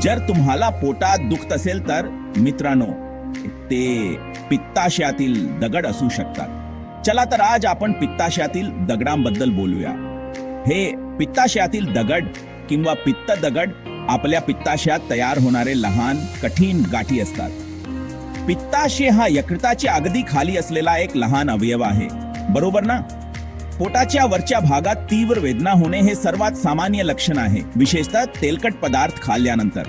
जर तुम्हाला पोटात दुखत असेल तर मित्रांनो ते पित्ताशयातील दगड असू शकतात. चला तर आज आपण पित्ताशयातील दगडांबद्दल बोलूया. हे पित्ताशयातील दगड किंवा पित्त दगड आपल्या पित्ताशयात तयार होणारे लहान कठीण गाठी असतात. पित्ताशय हा यकृताची अगदी खाली असलेला एक लहान अवयव आहे. बरोबर ना? पोटाच्या वरच्या भागात तीव्र वेदना होणे हे सर्वात सामान्य लक्षण आहे. विशेषतः तेलकट पदार्थ खाल्ल्यानंतर.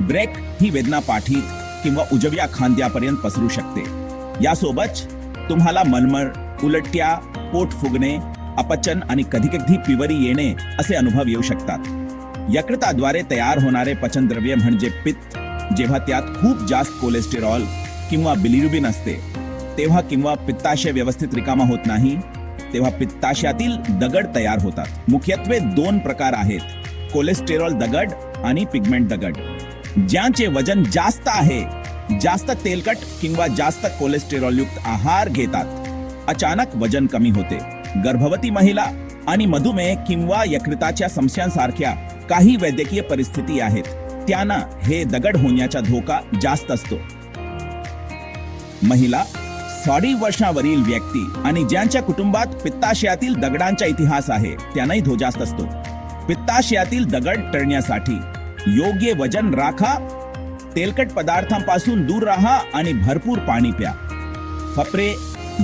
ब्रेक ही वेदना पाठीत किंवा उजव्या खांद्यापर्यंत पसरू शकते. यासोबत तुम्हाला मलमळ उलट्या पोट फुगणे अपचन आणि कधी कधी पिवरी येणे असे अनुभव येऊ शकतात. यकृताद्वारे तयार होणारे पचनद्रव्य म्हणजे पित्त. जेव्हा त्यात खूप जास्त कोलेस्टेरॉल किंवा बिलिरुबिन असते तेव्हा किंवा पित्ताशय व्यवस्थित रिकामा होत नाही तेव्हा पित्ताशयातील दगड तयार होतात. मुख्यत्वे दोन प्रकार आहेत. कोलेस्टेरॉल दगड आणि पिगमेंट दगड. ज्यांचे वजन जास्त आहे जास्त तेलकट किंवा जास्त कोलेस्टेरॉल युक्त आहार घेतात. अचानक वजन कमी होते. गर्भवती महिला आणि मधुमेह किंवा यकृताच्या समस्यांसारख्या काही वैद्यकीय परिस्थिती आहेत. त्यांना हे दगड होण्याचा धोका जास्त असतो. महिला साडी वर्षावरील व्यक्ती आणि ज्यांच्या कुटुंबात पित्ताशयातील दगडांचा इतिहास आहे त्यांनाही ध्वजास्त असतो. पित्ताशयातील दगड टळण्यासाठी योग्य वजन राखा तेलकट पदार्थांपासून दूर राहा आणि भरपूर पाणी प्या. फपरे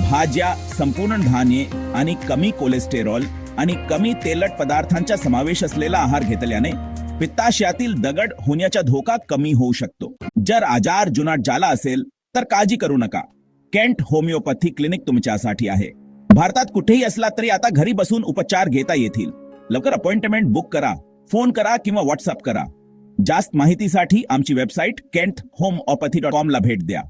भाज्या संपूर्ण धान्ये आणि कमी कोलेस्टेरॉल आणि कमी तेलट पदार्थांचा समावेश असलेला आहार घेतल्याने पित्ताशयातील दगड होण्याचा धोका कमी होऊ शकतो. जर आजार जुनाट झाला असेल तर काळजी करू नका. केंट होमिओपॅथी क्लिनिक तुमच्यासाठी आहे. भारतात कुठेही असला तरी आता घरी बसून उपचार घेता येतील. लवकर अपॉइंटमेंट बुक करा फोन करा किंवा व्हॉट्सअप करा. जास्त माहितीसाठी आमची website Kent homeopathy dot com ला भेट द्या.